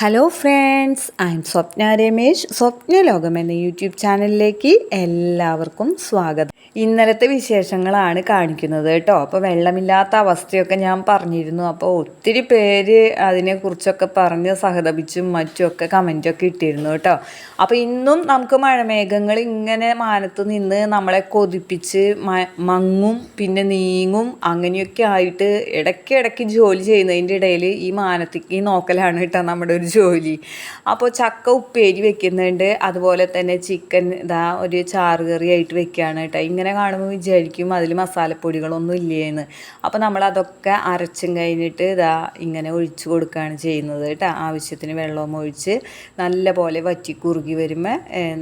Hello friends I am Swapna Ramesh Swapna ലോകം എന്ന YouTube ചാനലിലേക്ക് എല്ലാവർക്കും സ്വാഗതം. ഇന്നലത്തെ വിശേഷങ്ങളാണ് കാണിക്കുന്നത് കേട്ടോ. അപ്പോൾ വെള്ളമില്ലാത്ത അവസ്ഥയൊക്കെ ഞാൻ പറഞ്ഞിരുന്നു. അപ്പോൾ ഒത്തിരി പേര് അതിനെക്കുറിച്ചൊക്കെ പറഞ്ഞ് സഹതപിച്ചും മറ്റുമൊക്കെ കമന്റൊക്കെ ഇട്ടിരുന്നു കേട്ടോ. അപ്പോൾ ഇന്നും നമുക്ക് മഴമേഘങ്ങൾ ഇങ്ങനെ മാനത്ത് നിന്ന് നമ്മളെ കൊതിപ്പിച്ച് മങ്ങും പിന്നെ നീങ്ങും അങ്ങനെയൊക്കെ ആയിട്ട് ഇടയ്ക്ക് ഇടയ്ക്ക് ജോലി ചെയ്യുന്നതിന്റെ ഇടയിൽ ഈ മാനത്തേക്ക് നോക്കലാണ് കേട്ടോ നമ്മുടെ ഒരു ജോലി. അപ്പോൾ ചക്ക ഉപ്പേരി വെക്കുന്നുണ്ട്. അതുപോലെ തന്നെ ചിക്കൻ ഇതാ ഒരു ചാറ് കറി ആയിട്ട് വെക്കുകയാണ് കേട്ടോ ഇങ്ങനെ കാണുമ്പോൾ വിചാരിക്കും അതിൽ മസാലപ്പൊടികളൊന്നും ഇല്ലേന്ന്. അപ്പോൾ നമ്മൾ അതൊക്കെ അരച്ചും കഴിഞ്ഞിട്ട് ഇതാ ഇങ്ങനെ ഒഴിച്ചു കൊടുക്കുകയാണ് ചെയ്യുന്നത് കേട്ടോ ആവശ്യത്തിന് വെള്ളവും ഒഴിച്ച് നല്ല പോലെ വറ്റി കുറുകി വരുമ്പോൾ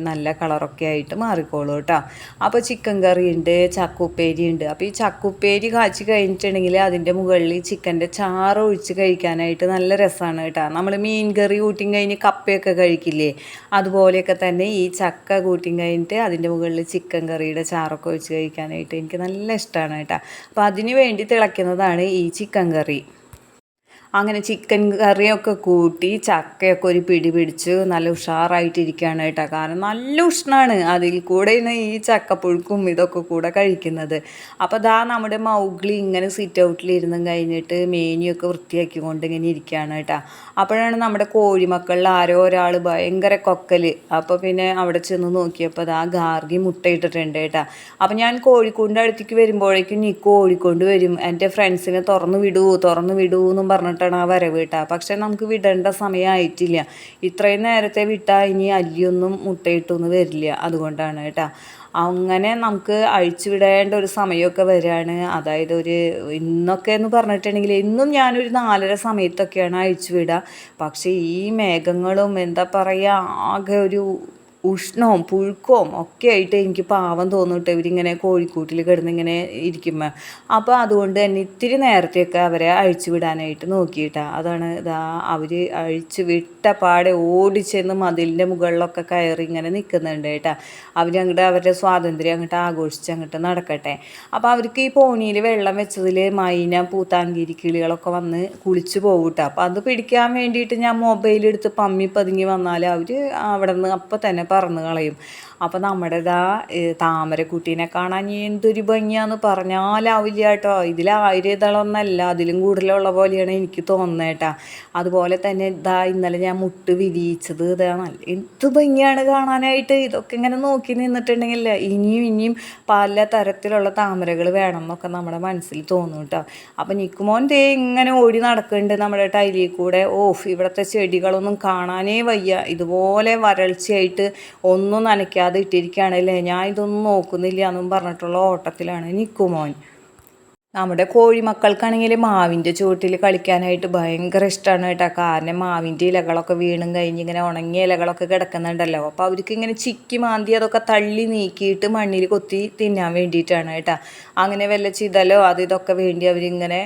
നല്ല കളറൊക്കെ ആയിട്ട് മാറിക്കോളൂ കേട്ടോ അപ്പോൾ ചിക്കൻ കറി ഉണ്ട് ചക്ക ഉപ്പേരി ഉണ്ട്. അപ്പോൾ ഈ ചക്ക ഉപ്പേരി കാച്ചി കഴിഞ്ഞിട്ടുണ്ടെങ്കിൽ അതിന്റെ മുകളിൽ ചിക്കന്റെ ചാറ് ഒഴിച്ച് കഴിക്കാനായിട്ട് നല്ല രസമാണ് കേട്ടോ നമ്മൾ മീൻ കറി കൂട്ടിയും കഴിഞ്ഞ് കപ്പയൊക്കെ കഴിക്കില്ലേ? അതുപോലെയൊക്കെ തന്നെ ഈ ചക്ക കൂട്ടിയും കഴിഞ്ഞിട്ട് അതിന്റെ മുകളിൽ ചിക്കൻ കറിയുടെ ചാറൊക്കെ ഒഴിച്ച് കഴിക്കാനായിട്ട് എനിക്ക് നല്ല ഇഷ്ടമാണ് കേട്ടോ. അപ്പോൾ അതിന് വേണ്ടി തിളയ്ക്കുന്നതാണ് ഈ ചിക്കൻ കറി. അങ്ങനെ ചിക്കൻ കറിയൊക്കെ കൂട്ടി ചക്കയൊക്കെ ഒരു പിടി പിടിച്ച് നല്ല ഉഷാറായിട്ടിരിക്കുകയാണ് കേട്ടോ കാരണം നല്ല ഉഷ്ണമാണ് അതിൽ കൂടെയാണ് ഈ ചക്കപ്പുഴുക്കും ഇതൊക്കെ കൂടെ കഴിക്കുന്നത്. അപ്പോൾ ദാ നമ്മുടെ മൗഗ്ലി ഇങ്ങനെ സിറ്റ് ഔട്ടിലിരുന്നും കഴിഞ്ഞിട്ട് മേനിയൊക്കെ വൃത്തിയാക്കിക്കൊണ്ട് ഇങ്ങനെ ഇരിക്കുകയാണ് കേട്ടോ അപ്പോഴാണ് നമ്മുടെ കോഴിമക്കളിൽ ആരോ ഒരാൾ ഭയങ്കര കൊക്കൽ അപ്പോൾ പിന്നെ അവിടെ ചെന്ന് നോക്കിയപ്പോൾ ദാ ഗാർഗി മുട്ടയിട്ടിട്ടുണ്ട് കേട്ടോ. അപ്പോൾ ഞാൻ കോഴിക്കൂടിന്റെ അടുത്തേക്ക് വരുമ്പോഴേക്കും നീ കോഴിക്കൊണ്ട് വരും. എന്റെ ഫ്രണ്ട്സിനെ തുറന്ന് വിടൂ തുറന്ന് വിടൂ എന്നും പറഞ്ഞിട്ടാണ് ആ വരവ് കിട്ടുക പക്ഷെ നമുക്ക് വിടേണ്ട സമയമായിട്ടില്ല ഇത്രയും നേരത്തെ വിട്ടാൽ ഇനി അല്ലിയൊന്നും മുട്ടയിട്ടൊന്നും വരില്ല. അതുകൊണ്ടാണ് കേട്ടോ. അങ്ങനെ നമുക്ക് അഴിച്ചു വിടേണ്ട ഒരു സമയമൊക്കെ വരികയാണ് അതായത് ഒരു ഇന്നൊക്കെ എന്ന് പറഞ്ഞിട്ടുണ്ടെങ്കിൽ ഇന്നും ഞാനൊരു നാലര സമയത്തൊക്കെയാണ് അഴിച്ചു വിടുക പക്ഷേ ഈ മേഘങ്ങളും എന്താ പറയുക ആകെ ഒരു ഉഷ്ണവും പുഴുക്കവും ഒക്കെ ആയിട്ട് എനിക്ക് പാവം തോന്നിട്ട് ഇവരിങ്ങനെ കോഴിക്കൂട്ടിൽ കിടന്നിങ്ങനെ ഇരിക്കുമ്പോൾ അപ്പോൾ അതുകൊണ്ട് തന്നെ ഇത്തിരി നേരത്തെയൊക്കെ അവരെ അഴിച്ചു വിടാനായിട്ട് നോക്കിയിട്ടാണ് അതാണ് ഇതാ അവർ അഴിച്ചു വിട്ട പാടെ ഓടിച്ചെന്ന് മതിലിന്റെ മുകളിലൊക്കെ കയറി ഇങ്ങനെ നിൽക്കുന്നുണ്ട് കേട്ടോ. അവരങ്ങോട്ട് അവരുടെ സ്വാതന്ത്ര്യം അങ്ങോട്ട് ആഘോഷിച്ച് അങ്ങോട്ട് നടക്കട്ടെ. അപ്പോൾ അവർക്ക് ഈ പോണിയിൽ വെള്ളം വെച്ചതിൽ മൈന പൂത്താങ്കിരി കിളികളൊക്കെ വന്ന് കുളിച്ച് പോകും കേട്ടോ അപ്പോൾ അത് പിടിക്കാൻ വേണ്ടിയിട്ട് ഞാൻ മൊബൈൽ എടുത്ത് പമ്മി പതുങ്ങി വന്നാൽ അവർ അവിടെ നിന്ന് അപ്പം തന്നെ പറന്ന് കളയും. അപ്പോൾ നമ്മുടെ ഇതാ താമരക്കുട്ടീനെ കാണാൻ എന്തൊരു ഭംഗിയാന്ന് പറഞ്ഞാലാവില്ല കേട്ടോ. ഇതിൽ ആയിരം അതിലും കൂടുതലുള്ള പോലെയാണ് എനിക്ക് തോന്നുന്നത് കേട്ടോ. അതുപോലെ തന്നെ ഇതാ ഇന്നലെ ഞാൻ മുട്ട് വിരിയിച്ചത് ഇതാ നല്ല എന്ത് ഭംഗിയാണ് കാണാനായിട്ട്. ഇതൊക്കെ ഇങ്ങനെ നോക്കി നിന്നിട്ടുണ്ടെങ്കിൽ ഇനിയും ഇനിയും പല തരത്തിലുള്ള താമരകൾ വേണം എന്നൊക്കെ നമ്മുടെ മനസ്സിൽ തോന്നും കേട്ടോ. അപ്പം നിക്കുമോൻ തേ ഇങ്ങനെ ഓടി നടക്കുന്നുണ്ട് നമ്മുടെ ടൈലിൽ കൂടെ. ഓഫ് ഇവിടുത്തെ ചെടികളൊന്നും കാണാനേ വയ്യ. ഇതുപോലെ വരൾച്ചയായിട്ട് ഒന്നും നനയ്ക്കാതെ ഇട്ടിരിക്കുകയാണല്ലേ? ഞാൻ ഇതൊന്നും നോക്കുന്നില്ല എന്നും പറഞ്ഞിട്ടുള്ള ഓട്ടത്തിലാണ്. നിക്കുമോൻ നമ്മുടെ കോഴിമക്കൾക്കാണെങ്കിൽ മാവിന്റെ ചുവട്ടിൽ കളിക്കാനായിട്ട് ഭയങ്കര ഇഷ്ടമാണ് കേട്ടോ. കാരണം മാവിന്റെ ഇലകളൊക്കെ വീണും കഴിഞ്ഞ് ഇങ്ങനെ ഉണങ്ങിയ ഇലകളൊക്കെ കിടക്കുന്നുണ്ടല്ലോ. അപ്പോൾ അവർക്ക് ഇങ്ങനെ ചിക്കി മാന്തി അതൊക്കെ തള്ളി നീക്കിയിട്ട് മണ്ണിൽ കൊത്തി തിന്നാൻ വേണ്ടിയിട്ടാണ് കേട്ടോ. അങ്ങനെ വല്ല ചിതലോ അത് ഇതൊക്കെ വേണ്ടി അവരിങ്ങനെ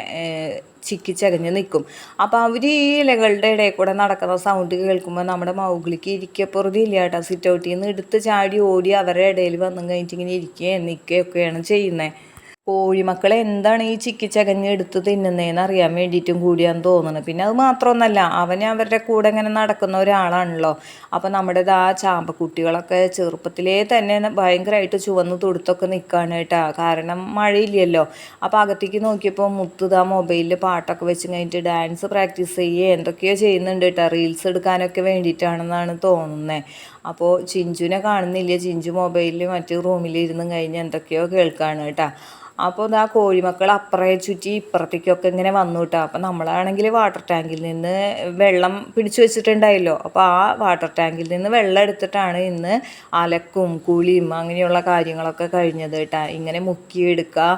ചിക്കി ചകഞ്ഞ് നിൽക്കും അപ്പോൾ അവർ ഈ ഇലകളുടെ ഇടയിൽ കൂടെ നടക്കുന്ന സൗണ്ട് കേൾക്കുമ്പോൾ നമ്മുടെ മൗഗ്ലിക്ക് ഇരിക്കപ്പുറതില്ല കേട്ടോ. സിറ്റ് ഔട്ടിൽ നിന്ന് എടുത്ത് ചാടി ഓടി അവരുടെ ഇടയിൽ വന്നു കഴിഞ്ഞിട്ട് ഇങ്ങനെ ഇരിക്കുകയും നിൽക്കുകയൊക്കെയാണ് ചെയ്യുന്നത് കോഴിമക്കളെ എന്താണ് ഈ ചിക്കി ചകഞ്ഞ് എടുത്ത് തിന്നുന്നതെന്ന് അറിയാൻ വേണ്ടിയിട്ടും കൂടിയാന്ന് തോന്നുന്നത് പിന്നെ അത് മാത്രമൊന്നല്ല അവൻ അവരുടെ കൂടെ ഇങ്ങനെ നടക്കുന്ന ഒരാളാണല്ലോ. അപ്പോൾ നമ്മുടെ ആ ചാമ്പക്കുട്ടികളൊക്കെ ചെറുപ്പത്തിലേ തന്നെ ഭയങ്കരമായിട്ട് ചുവന്ന് തുടുത്തൊക്കെ നിൽക്കുകയാണ് കേട്ടോ. കാരണം മഴയില്ലല്ലോ. അപ്പോൾ അകത്തേക്ക് നോക്കിയപ്പോൾ മുത്തുതാ മൊബൈലിൽ പാട്ടൊക്കെ വെച്ച് കഴിഞ്ഞിട്ട് ഡാൻസ് പ്രാക്ടീസ് ചെയ്യുക എന്തൊക്കെയോ ചെയ്യുന്നുണ്ട് കേട്ടോ. റീൽസ് എടുക്കാനൊക്കെ വേണ്ടിയിട്ടാണെന്നാണ് തോന്നുന്നത് അപ്പോൾ ചിഞ്ചുവിനെ കാണുന്നില്ല? ചിഞ്ചു മൊബൈലിൽ മറ്റു റൂമിൽ ഇരുന്നും കഴിഞ്ഞ് എന്തൊക്കെയോ കേൾക്കുകയാണ് കേട്ടോ. അപ്പോൾ ഇതാ കോഴിമക്കൾ അപ്പുറേ ചുറ്റി ഇപ്പുറത്തേക്കൊക്കെ ഇങ്ങനെ വന്നു കേട്ടോ അപ്പോൾ നമ്മളാണെങ്കിൽ വാട്ടർ ടാങ്കിൽ നിന്ന് വെള്ളം പിടിച്ചു വെച്ചിട്ടുണ്ടായല്ലോ. അപ്പോൾ ആ വാട്ടർ ടാങ്കിൽ നിന്ന് വെള്ളം എടുത്തിട്ടാണ് ഇന്ന് അലക്കും കുളിയും അങ്ങനെയുള്ള കാര്യങ്ങളൊക്കെ കഴിഞ്ഞത് കേട്ടാ ഇങ്ങനെ മുക്കിയെടുക്കുക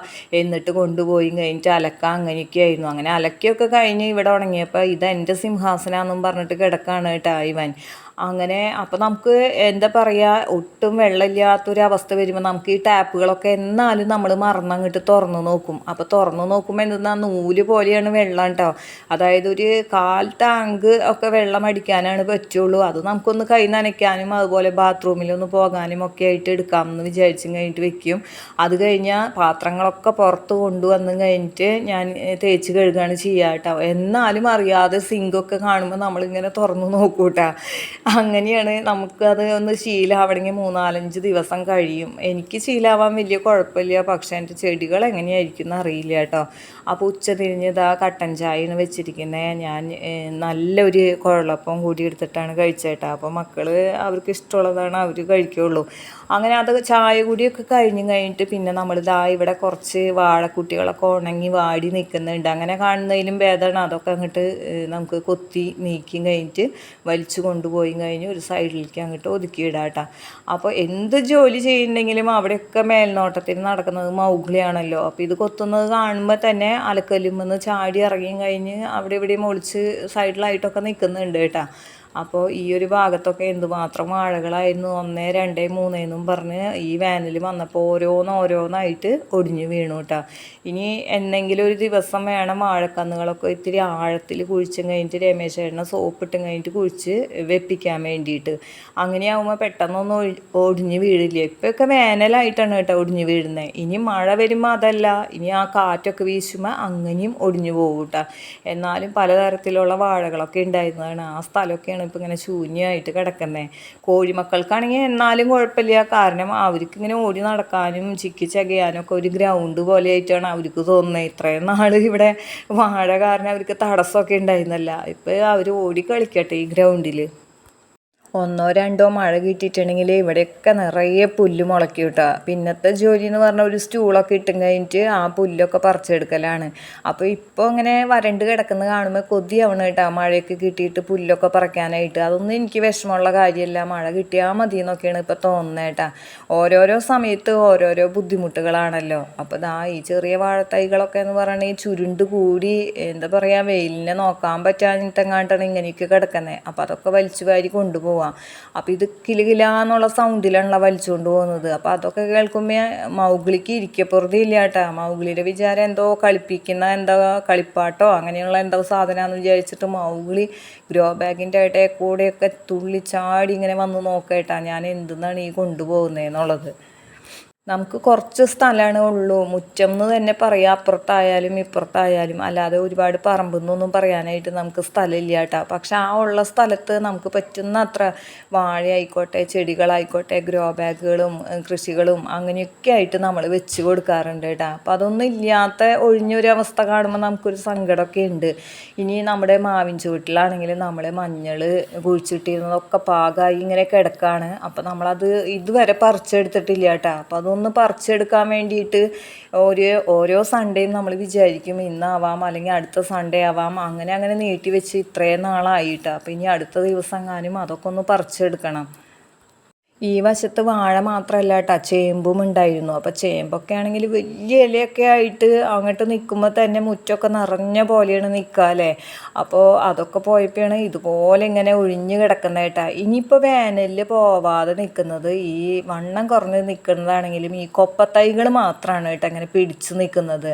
എന്നിട്ട് കൊണ്ടുപോയി കഴിഞ്ഞിട്ട് അലക്കുക അങ്ങനെയൊക്കെ ആയിരുന്നു. അങ്ങനെ അലക്കിയൊക്കെ കഴിഞ്ഞ് ഇവിടെ ഉണങ്ങിയപ്പോൾ ഇത് എന്റെ സിംഹാസനാന്നും പറഞ്ഞിട്ട് കിടക്കുകയാണ് കേട്ടോ ഇവൻ. അങ്ങനെ അപ്പോൾ നമുക്ക് എന്താ പറയുക ഒട്ടും വെള്ളമില്ലാത്തൊരവസ്ഥ വരുമ്പോൾ നമുക്ക് ഈ ടാപ്പുകളൊക്കെ എന്നാലും നമ്മൾ മറന്നങ്ങോട്ട് തുറന്നു നോക്കും. അപ്പോൾ തുറന്നു നോക്കുമ്പോൾ എന്തെന്നാ നൂൽ പോലെയാണ് വെള്ളം കേട്ടോ അതായത് ഒരു കാൽ ടാങ്ക് ഒക്കെ വെള്ളം അടിക്കാനാണ് പറ്റുള്ളൂ. അത് നമുക്കൊന്ന് കൈ നനയ്ക്കാനും അതുപോലെ ബാത്റൂമിലൊന്ന് പോകാനും ഒക്കെ ആയിട്ട് എടുക്കാമെന്ന് വിചാരിച്ചും കഴിഞ്ഞിട്ട് വെക്കും. അത് കഴിഞ്ഞാൽ പാത്രങ്ങളൊക്കെ പുറത്ത് കൊണ്ടുവന്ന് കഴിഞ്ഞിട്ട് ഞാൻ തേച്ച് കഴുകുകയാണ് ചെയ്യുക കേട്ടോ എന്നാലും അറിയാതെ സിങ്കൊക്കെ കാണുമ്പോൾ നമ്മളിങ്ങനെ തുറന്നു നോക്കൂട്ടാ. അങ്ങനെയാണ്. നമുക്ക് നമുക്കത് ഒന്ന് ശീലമാവണമെങ്കിൽ മൂന്നാലഞ്ച് ദിവസം കഴിയും. എനിക്ക് ശീലമാവാൻ വലിയ കുഴപ്പമില്ല. പക്ഷേ എന്റെ ചെടികൾ എങ്ങനെയായിരിക്കും എന്ന് അറിയില്ല കേട്ടോ. അപ്പോൾ ഉച്ച തിരിഞ്ഞ് ഇതാ കട്ടൻ ചായയാണ് വെച്ചിരിക്കുന്നത് ഞാൻ നല്ലൊരു കുഴലപ്പം കൂടി എടുത്തിട്ടാണ് കഴിച്ചേട്ടാ. അപ്പോൾ മക്കൾ അവർക്ക് ഇഷ്ടമുള്ളതാണ് അവർ കഴിക്കുള്ളൂ. അങ്ങനെ അത് ചായ കൂടിയൊക്കെ കഴിഞ്ഞ് കഴിഞ്ഞിട്ട് പിന്നെ നമ്മൾ ഇതാ ഇവിടെ കുറച്ച് വാഴക്കുട്ടികളൊക്കെ ഉണങ്ങി വാടി നിൽക്കുന്നുണ്ട്. അങ്ങനെ കാണുന്നതിലും ഭേദമാണ്. അതൊക്കെ അങ്ങോട്ട് നമുക്ക് കൊത്തി നീക്കി കഴിഞ്ഞിട്ട് വലിച്ചു കൊണ്ടുപോയി കഴിഞ്ഞ് ഒരു സൈഡിലേക്ക് അങ്ങോട്ട് ഒതുക്കിയിടാട്ടാ അപ്പോൾ എന്ത് ജോലി ചെയ്യുന്നുണ്ടെങ്കിലും അവിടെയൊക്കെ മേൽനോട്ടത്തിൽ നടക്കുന്നത് മൗഗ്ലിയാണല്ലോ. അപ്പോൾ ഇത് കൊത്തുന്നത് കാണുമ്പോൾ തന്നെ അലക്കല്ലുമെന്ന് ചാടി ഇറങ്ങി കഴിഞ്ഞ് അവിടെ ഇവിടെയും ഒളിച്ച് സൈഡിലായിട്ടൊക്കെ നിൽക്കുന്നുണ്ട് കേട്ടോ. അപ്പോൾ ഈ ഒരു ഭാഗത്തൊക്കെ എന്തുമാത്രം വാഴകളായിരുന്നു ഒന്ന് രണ്ട് മൂന്ന് എന്നും പറഞ്ഞ് ഈ വേനൽ വന്നപ്പോൾ ഓരോന്ന് ഓരോന്നായിട്ട് ഒടിഞ്ഞു വീണു കേട്ടോ ഇനി എന്തെങ്കിലും ഒരു ദിവസം വേണം വാഴക്കന്നുകളൊക്കെ ഇത്തിരി ആഴത്തിൽ കുഴിച്ചും കഴിഞ്ഞിട്ട് ചേട്ടനെ സോപ്പിട്ടും കഴിഞ്ഞിട്ട് കുഴിച്ച് വെപ്പിക്കാൻ വേണ്ടിയിട്ട്. അങ്ങനെയാവുമ്പോൾ പെട്ടെന്നൊന്നും ഒടിഞ്ഞു വീഴില്ല. ഇപ്പോഴൊക്കെ വേനലായിട്ടാണ് കേട്ടോ ഒടിഞ്ഞു വീഴുന്നത് ഇനി മഴ വരുമ്പോൾ അതല്ല. ഇനി ആ കാറ്റൊക്കെ വീശുമ്പോൾ അങ്ങനെയും ഒടിഞ്ഞു പോകും കേട്ടോ എന്നാലും പലതരത്തിലുള്ള വാഴകളൊക്കെ ഉണ്ടായിരുന്നതാണ്. ആ സ്ഥലമൊക്കെയാണ് ഇപ്പം ഇങ്ങനെ ശൂന്യമായിട്ട് കിടക്കുന്നത് കോഴിമക്കൾക്കാണെങ്കിൽ എന്നാലും കുഴപ്പമില്ല. കാരണം അവർക്ക് ഇങ്ങനെ ഓടി നടക്കാനും ചിക്കി ചകയാനും ഒക്കെ ഒരു ഗ്രൗണ്ട് പോലെ ആയിട്ടാണ് അവർക്ക് തോന്നുന്നത് ഇത്രയും നാൾ ഇവിടെ വാഴ കാരണം അവർക്ക് തടസ്സമൊക്കെ ഉണ്ടായിരുന്നല്ല. ഇപ്പം അവർ ഓടി കളിക്കട്ടെ ഈ ഗ്രൗണ്ടിൽ ഒന്നോ രണ്ടോ മഴ കിട്ടിയിട്ടുണ്ടെങ്കിൽ ഇവിടെയൊക്കെ നിറയെ പുല്ല് മുളക്കി കിട്ടുക പിന്നത്തെ ജോലി എന്ന് പറഞ്ഞാൽ ഒരു സ്റ്റൂളൊക്കെ ഇട്ടും കഴിഞ്ഞിട്ട് ആ പുല്ലൊക്കെ പറിച്ചെടുക്കലാണ്. അപ്പോൾ ഇപ്പോൾ ഇങ്ങനെ വരണ്ട് കിടക്കുന്ന കാണുമ്പോൾ കൊതിയാവണം കേട്ടോ. മഴയൊക്കെ കിട്ടിയിട്ട് പുല്ലൊക്കെ പറിക്കാനായിട്ട്. അതൊന്നും എനിക്ക് വിഷമമുള്ള കാര്യമല്ല. മഴ കിട്ടിയാൽ മതി എന്നൊക്കെയാണ് ഇപ്പോൾ തോന്നുന്നത് കേട്ടോ. ഓരോരോ സമയത്ത് ഓരോരോ ബുദ്ധിമുട്ടുകളാണല്ലോ. അപ്പോൾ ദാ ഈ ചെറിയ വാഴത്തൈകളൊക്കെ എന്ന് പറയണേ ചുരുണ്ട് കൂടി എന്താ പറയുക വെയിലിനെ നോക്കാൻ പറ്റാഞ്ഞിട്ടെങ്ങാണ്ടാണ് ഇങ്ങനെയൊക്കെ കിടക്കുന്നത്. അപ്പോൾ അതൊക്കെ വലിച്ചു വാരി കൊണ്ടുപോകാം പോവാം. അപ്പോൾ ഇത് കിലുകിലാന്നുള്ള സൗണ്ടിലാണല്ലോ വലിച്ചുകൊണ്ട് പോകുന്നത്. അപ്പോൾ അതൊക്കെ കേൾക്കുമ്പോൾ മൗഗ്ലിക്ക് ഇരിക്കപ്പുറതി ഇല്ല കേട്ടോ മൗഗ്ലിയുടെ വിചാരം എന്തോ കളിപ്പിക്കുന്ന എന്തോ കളിപ്പാട്ടോ അങ്ങനെയുള്ള എന്തോ സാധനമാണെന്ന് വിചാരിച്ചിട്ട് മൗഗ്ലി ഗ്രോ ബാഗിന്റെ ഇടയിൽ കൂടെയൊക്കെ തുള്ളിച്ചാടി ഇങ്ങനെ വന്ന് നോക്കേട്ടാ. ഞാൻ എന്തെന്നാണ് ഈ കൊണ്ടുപോകുന്നതെന്നുള്ളത് നമുക്ക് കുറച്ച് സ്ഥലമാണ് ഉള്ളൂ. മുറ്റം എന്ന് തന്നെ പറയാം. അപ്പുറത്തായാലും ഇപ്പുറത്തായാലും. അല്ലാതെ ഒരുപാട് പറമ്പെന്നൊന്നും പറയാനായിട്ട് നമുക്ക് സ്ഥലമില്ല കേട്ടോ. പക്ഷെ ആ ഉള്ള സ്ഥലത്ത് നമുക്ക് പറ്റുന്ന അത്ര വാഴ ആയിക്കോട്ടെ ചെടികളായിക്കോട്ടെ ഗ്രോ ബാഗുകളും കൃഷികളും അങ്ങനെയൊക്കെ ആയിട്ട് നമ്മൾ വെച്ച് കൊടുക്കാറുണ്ട് കേട്ടോ. അപ്പം അതൊന്നും ഇല്ലാത്ത ഒഴിഞ്ഞൊരു അവസ്ഥ കാണുമ്പോൾ നമുക്കൊരു സങ്കടമൊക്കെ ഉണ്ട്. ഇനി നമ്മുടെ മാവിൻ ചുവട്ടിലാണെങ്കിൽ നമ്മൾ മഞ്ഞൾ കുഴിച്ചിട്ടിരുന്നതൊക്കെ പാകമായി ഇങ്ങനെ കിടക്കാണ്. അപ്പം നമ്മളത് ഇതുവരെ പറിച്ചെടുത്തിട്ടില്ല കേട്ടോ. അപ്പം അത് അതൊന്ന് പറിച്ചെടുക്കാൻ വേണ്ടിയിട്ട് ഒരു ഓരോ സൺഡേയും നമ്മൾ വിചാരിക്കും ഇന്നാവാം അല്ലെങ്കിൽ അടുത്ത സൺഡേ ആവാം. അങ്ങനെ അങ്ങനെ നീട്ടി വെച്ച് ഇത്രയും നാളായിട്ട്. അപ്പോൾ ഇനി അടുത്ത ദിവസം എങ്ങാനും അതൊക്കെ ഒന്ന് പറിച്ചെടുക്കണം. ഈ വശത്ത് വാഴ മാത്രമല്ല കേട്ടോ ചേമ്പും ഉണ്ടായിരുന്നു. അപ്പോൾ ചേമ്പൊക്കെ ആണെങ്കിൽ വലിയ ഇലയൊക്കെ ആയിട്ട് അങ്ങോട്ട് നിൽക്കുമ്പോൾ തന്നെ മുറ്റമൊക്കെ നിറഞ്ഞ പോലെയാണ് നിൽക്കുക അല്ലേ? അപ്പോൾ അതൊക്കെ പോയപ്പോഴാണ് ഇതുപോലെ ഇങ്ങനെ ഒഴിഞ്ഞ് കിടക്കുന്നത് കേട്ടോ ഇനിയിപ്പോൾ വേനലിൽ പോവാതെ നിൽക്കുന്നത് ഈ വണ്ണം കുറഞ്ഞ് നിൽക്കുന്നതാണെങ്കിലും ഈ കൊപ്പത്തൈകൾ മാത്രമാണ് കേട്ടോ അങ്ങനെ പിടിച്ച് നിൽക്കുന്നത്.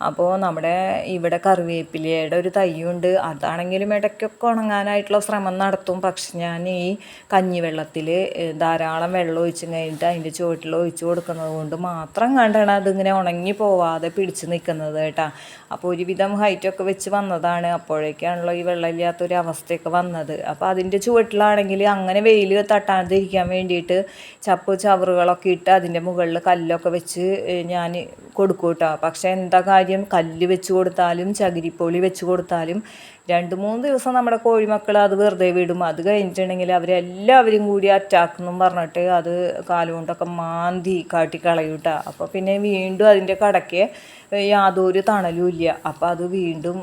അപ്പോൾ നമ്മുടെ ഇവിടെ കറിവേപ്പിലയുടെ ഒരു തൈയുണ്ട്. അതാണെങ്കിലും ഇടയ്ക്കൊക്കെ ഉണങ്ങാനായിട്ടുള്ള ശ്രമം നടത്തും. പക്ഷെ ഞാൻ ഈ കഞ്ഞിവെള്ളത്തിൽ ധാരാളം വെള്ളം ഒഴിച്ച് കഴിഞ്ഞിട്ട് അതിന്റെ ചുവട്ടിൽ ഒഴിച്ച് കൊടുക്കുന്നത് കൊണ്ട് മാത്രം കണ്ടാണ് അതിങ്ങനെ ഉണങ്ങി പോവാതെ പിടിച്ച് നിൽക്കുന്നത് കേട്ടോ. അപ്പോൾ ഒരുവിധം ഹൈറ്റൊക്കെ വെച്ച് വന്നതാണ്. അപ്പോഴേക്കാണല്ലോ ഈ വെള്ളമില്ലാത്തൊരു അവസ്ഥയൊക്കെ വന്നത്. അപ്പോൾ അതിന്റെ ചുവട്ടിലാണെങ്കിൽ അങ്ങനെ വെയിൽ തട്ടാതിരിക്കാൻ വേണ്ടിയിട്ട് ചപ്പ് ചവറുകളൊക്കെ ഇട്ട് അതിന്റെ മുകളിൽ കല്ലൊക്കെ വെച്ച് ഞാൻ കൊടുക്കും കേട്ടോ. പക്ഷേ എന്താ കാര്യം? കല്ല് വെച്ച് കൊടുത്താലും ചകിരിപ്പൊളി വെച്ച് കൊടുത്താലും രണ്ട് മൂന്ന് ദിവസം നമ്മുടെ കോഴിമക്കൾ അത് വെറുതെ വിടും. അത് കഴിഞ്ഞിട്ടുണ്ടെങ്കിൽ അവരെല്ലാവരും കൂടി അറ്റാക്ക് എന്നും പറഞ്ഞിട്ട് അത് കാലുകൊണ്ടൊക്കെ മാന്തി കാട്ടിക്കളയൂട്ട കേട്ടോ അപ്പോൾ പിന്നെ വീണ്ടും അതിന്റെ കടയ്ക്ക് യാതൊരു തണലും ഇല്ല. അപ്പോൾ അത് വീണ്ടും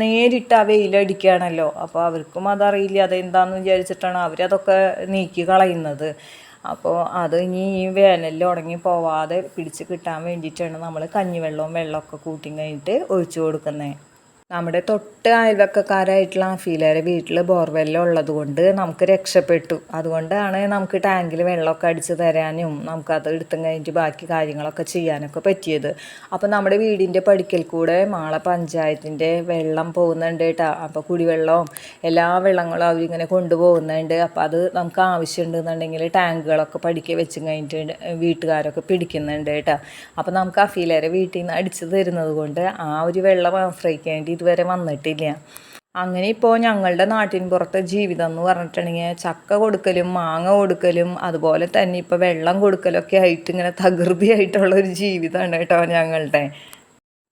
നേരിട്ട് ആ വെയിലടിക്കുകയാണല്ലോ. അപ്പോൾ അവർക്കും അതറിയില്ല അതെന്താണെന്ന് വിചാരിച്ചിട്ടാണ് അവരതൊക്കെ നീക്കി കളയുന്നത്. അപ്പോൾ അത് ഇനി ഈ വേനലിൽ ഉടങ്ങി പോവാതെ പിടിച്ച് കിട്ടാൻ വേണ്ടിയിട്ടാണ് നമ്മൾ കഞ്ഞിവെള്ളവും വെള്ളമൊക്കെ കൂട്ടി കഴിഞ്ഞിട്ട് ഒഴിച്ചു കൊടുക്കുന്നത് നമ്മുടെ തൊട്ട് അയൽവക്കക്കാരായിട്ടുള്ള അഫീലയുടെ വീട്ടിൽ ബോർവെല്ല് ഉള്ളത് കൊണ്ട് നമുക്ക് രക്ഷപ്പെട്ടു. അതുകൊണ്ടാണ് നമുക്ക് ടാങ്കിൽ വെള്ളമൊക്കെ അടിച്ച് തരാനും നമുക്കത് എടുത്തും കഴിഞ്ഞിട്ട് ബാക്കി കാര്യങ്ങളൊക്കെ ചെയ്യാനൊക്കെ പറ്റിയത്. അപ്പോൾ നമ്മുടെ വീടിന്റെ പടിക്കൽ കൂടെ മാള പഞ്ചായത്തിന്റെ വെള്ളം പോകുന്നുണ്ട് കേട്ടോ. അപ്പോൾ കുടിവെള്ളവും എല്ലാ വെള്ളങ്ങളും അവരിങ്ങനെ കൊണ്ടുപോകുന്നുണ്ട്. അപ്പോൾ അത് നമുക്ക് ആവശ്യമുണ്ടെന്നുണ്ടെങ്കിൽ ടാങ്കുകളൊക്കെ പഠിക്കുക വെച്ച് കഴിഞ്ഞിട്ട് വീട്ടുകാരൊക്കെ പിടിക്കുന്നുണ്ട് കേട്ടോ. അപ്പോൾ നമുക്ക് അഫീലയുടെ വീട്ടിൽ നിന്ന് അടിച്ച് തരുന്നത് കൊണ്ട് ആ ഒരു വെള്ളം ആശ്രയിക്കേണ്ടി ഇതുവരെ വന്നിട്ടില്ല. അങ്ങനെ ഇപ്പോൾ ഞങ്ങളുടെ നാട്ടിൻ പുറത്തെ ജീവിതം എന്ന് പറഞ്ഞിട്ടുണ്ടെങ്കിൽ ചക്ക കൊടുക്കലും മാങ്ങ കൊടുക്കലും അതുപോലെ തന്നെ ഇപ്പോൾ വെള്ളം കൊടുക്കലൊക്കെ ആയിട്ട് ഇങ്ങനെ തകൃതിയായിട്ടുള്ള ഒരു ജീവിതമാണ് കേട്ടോ ഞങ്ങളുടെ.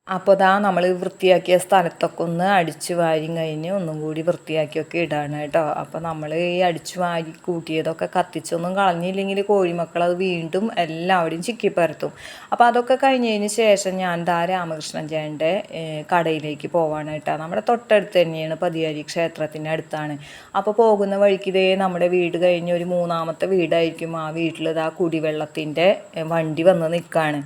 അപ്പോൾ ദാ നമ്മൾ വൃത്തിയാക്കിയ സ്ഥലത്തൊക്കെ ഒന്ന് അടിച്ച് വാരി കഴിഞ്ഞ് ഒന്നും കൂടി വൃത്തിയാക്കിയൊക്കെ ഇടാണ് കേട്ടോ. അപ്പോൾ നമ്മൾ ഈ അടിച്ച് വാരി കൂട്ടിയതൊക്കെ കത്തിച്ചൊന്നും കളഞ്ഞില്ലെങ്കിൽ കോഴിമക്കൾ അത് വീണ്ടും എല്ലാവരും ചിക്കിപ്പരത്തും അപ്പോൾ അതൊക്കെ കഴിഞ്ഞതിന് ശേഷം ഞാൻ ദാ രാമകൃഷ്ണൻ ജയന്റെ കടയിലേക്ക് പോവാണ് കേട്ടോ. നമ്മുടെ തൊട്ടടുത്ത് തന്നെയാണ് പതിയാരി ക്ഷേത്രത്തിന്റെ അടുത്താണ്. അപ്പോൾ പോകുന്ന വഴിക്ക് ഇതേ നമ്മുടെ വീട് കഴിഞ്ഞ് ഒരു മൂന്നാമത്തെ വീടായിരിക്കും ആ വീട്ടിൽ ഇതാ കുടിവെള്ളത്തിന്റെ വണ്ടി വന്ന് നിൽക്കുകയാണ്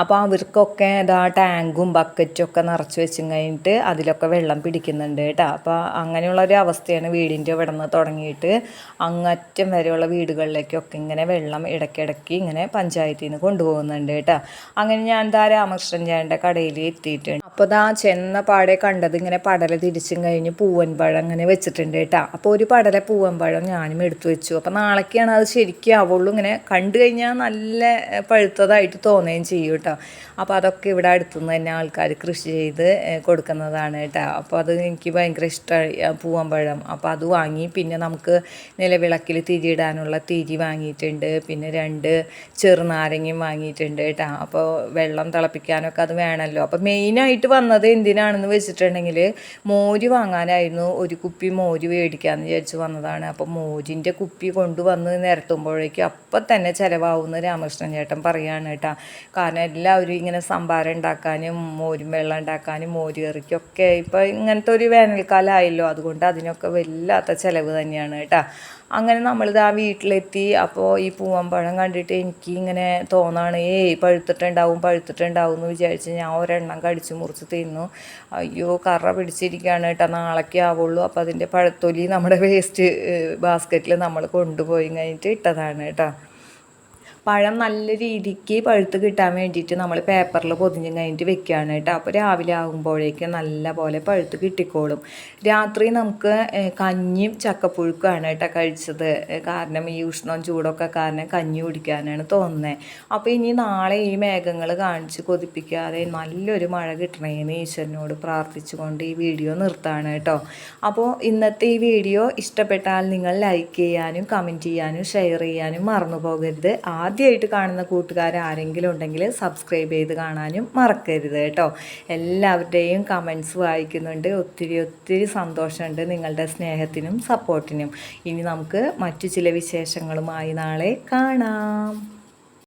അപ്പോൾ അവർക്കൊക്കെ ഇതാ ടാങ്കും ബക്കറ്റും ഒക്കെ നിറച്ച് വെച്ചും കഴിഞ്ഞിട്ട് അതിലൊക്കെ വെള്ളം പിടിക്കുന്നുണ്ട് കേട്ടോ. അപ്പോൾ അങ്ങനെയുള്ള ഒരു അവസ്ഥയാണ് വീടിന്റെ ഇവിടെ നിന്ന് തുടങ്ങിയിട്ട് അങ്ങറ്റം വരെയുള്ള വീടുകളിലേക്കൊക്കെ ഇങ്ങനെ വെള്ളം ഇടയ്ക്കിടയ്ക്ക് ഇങ്ങനെ പഞ്ചായത്തിൽ നിന്ന് കൊണ്ടുപോകുന്നുണ്ട് കേട്ടോ. അങ്ങനെ ഞാൻ ദാ രാമകൃഷ്ണൻ ചേട്ടന്റെ കടയിൽ എത്തിയിട്ടുണ്ട്. അപ്പോൾ ദാ ചെന്ന പാടെ കണ്ടത് ഇങ്ങനെ പടല തിരിച്ചും കഴിഞ്ഞ് പൂവൻ പഴം അങ്ങനെ വെച്ചിട്ടുണ്ട് കേട്ടോ. അപ്പോൾ ഒരു പടല പൂവൻ പഴം ഞാനും എടുത്തു വെച്ചു. അപ്പോൾ നാളേക്കാണ് അത് ശരിക്കും ആവുള്ളൂ ഇങ്ങനെ കണ്ടു കഴിഞ്ഞാൽ നല്ല പഴുത്തതായിട്ട് തോന്നുകയും ചെയ്യും കേട്ടോ. അപ്പോൾ അതൊക്കെ ഇവിടെ അടുത്തുനിന്ന് തന്നെ ആൾക്കാർ കൃഷി ചെയ്ത് കൊടുക്കുന്നതാണ് കേട്ടോ. അപ്പോൾ അത് എനിക്ക് ഭയങ്കര ഇഷ്ടമായി പഴം അപ്പോൾ അത് വാങ്ങി പിന്നെ നമുക്ക് നിലവിളക്കിൽ തിരിയിടാനുള്ള തിരി വാങ്ങിയിട്ടുണ്ട്. പിന്നെ രണ്ട് ചെറുനാരങ്ങയും വാങ്ങിയിട്ടുണ്ട് കേട്ടോ. അപ്പോൾ വെള്ളം തിളപ്പിക്കാനൊക്കെ അത് വേണമല്ലോ. അപ്പോൾ മെയിനായിട്ട് വന്നത് എന്തിനാണെന്ന് വെച്ചിട്ടുണ്ടെങ്കിൽ മോര് വാങ്ങാനായിരുന്നു ഒരു കുപ്പി മോര് മേടിക്കാമെന്ന് വിചാരിച്ച് വന്നതാണ്. അപ്പോൾ മോരിന്റെ കുപ്പി കൊണ്ടുവന്ന് നിരത്തുമ്പോഴേക്കും അപ്പം തന്നെ ചിലവാകുന്ന രാമകൃഷ്ണൻ ചേട്ടൻ പറയുകയാണ് കേട്ടോ. കാരണം എല്ലാവരും ഇങ്ങനെ സംഭാരം ഉണ്ടാക്കാനും മോരും വെള്ളം ഉണ്ടാക്കാനും മോര് കറിക്കൊക്കെ ഇപ്പോൾ ഇങ്ങനത്തെ ഒരു വേനൽക്കാലമായല്ലോ. അതുകൊണ്ട് അതിനൊക്കെ വല്ലാത്ത ചിലവ് തന്നെയാണ് കേട്ടോ. അങ്ങനെ നമ്മളിത് ആ വീട്ടിലെത്തി. അപ്പോൾ ഈ പൂവമ്പഴം കണ്ടിട്ട് എനിക്ക് ഇങ്ങനെ തോന്നാണ് ഏയ് പഴുത്തിട്ടുണ്ടാവും പഴുത്തിട്ടുണ്ടാവും എന്ന് വിചാരിച്ച് ഞാൻ ഒരെണ്ണം കടിച്ചു മുറിച്ച് തിന്നു. അയ്യോ കറ പിടിച്ചിരിക്കുകയാണ് കേട്ടോ നാളേക്ക് ആവുള്ളൂ. അപ്പോൾ അതിന്റെ പഴത്തൊലി നമ്മുടെ വേസ്റ്റ് ബാസ്ക്കറ്റിൽ നമ്മൾ കൊണ്ടുപോയി കഴിഞ്ഞിട്ട് ഇട്ടതാണ് കേട്ടോ. പഴം നല്ല രീതിക്ക് പഴുത്ത് കിട്ടാൻ വേണ്ടിയിട്ട് നമ്മൾ പേപ്പറിൽ പൊതിഞ്ഞ് കഴിഞ്ഞിട്ട് വെക്കുകയാണ് കേട്ടോ. അപ്പോൾ രാവിലെ ആകുമ്പോഴേക്ക് നല്ല പോലെ പഴുത്ത് കിട്ടിക്കോളും. രാത്രി നമുക്ക് കഞ്ഞിയും ചക്കപ്പുഴുക്കുമാണ് കേട്ടോ കഴിച്ചത്. കാരണം ഈ ഉഷ്ണവും ചൂടൊക്കെ കാരണം കഞ്ഞി കുടിക്കാനാണ് തോന്നുന്നത് അപ്പോൾ ഇനി നാളെ ഈ മേഘങ്ങൾ കാണിച്ച് കൊതിപ്പിക്കാതെ നല്ലൊരു മഴ കിട്ടണേന്ന് ഈശ്വരനോട് പ്രാർത്ഥിച്ചുകൊണ്ട് ഈ വീഡിയോ നിർത്താണ് കേട്ടോ. അപ്പോൾ ഇന്നത്തെ ഈ വീഡിയോ ഇഷ്ടപ്പെട്ടാൽ നിങ്ങൾ ലൈക്ക് ചെയ്യാനും കമന്റ് ചെയ്യാനും ഷെയർ ചെയ്യാനും മറന്നു പോകരുത്. ആദ്യമായിട്ട് കാണുന്ന കൂട്ടുകാർ ആരെങ്കിലും ഉണ്ടെങ്കിൽ സബ്സ്ക്രൈബ് ചെയ്ത് കാണാനും മറക്കരുത് കേട്ടോ. എല്ലാവരുടെയും കമൻസ് വായിക്കുന്നുണ്ട്. ഒത്തിരി ഒത്തിരി സന്തോഷമുണ്ട് നിങ്ങളുടെ സ്നേഹത്തിനും സപ്പോർട്ടിനും ഇനി നമുക്ക് മറ്റു ചില വിശേഷങ്ങളുമായി നാളെ കാണാം.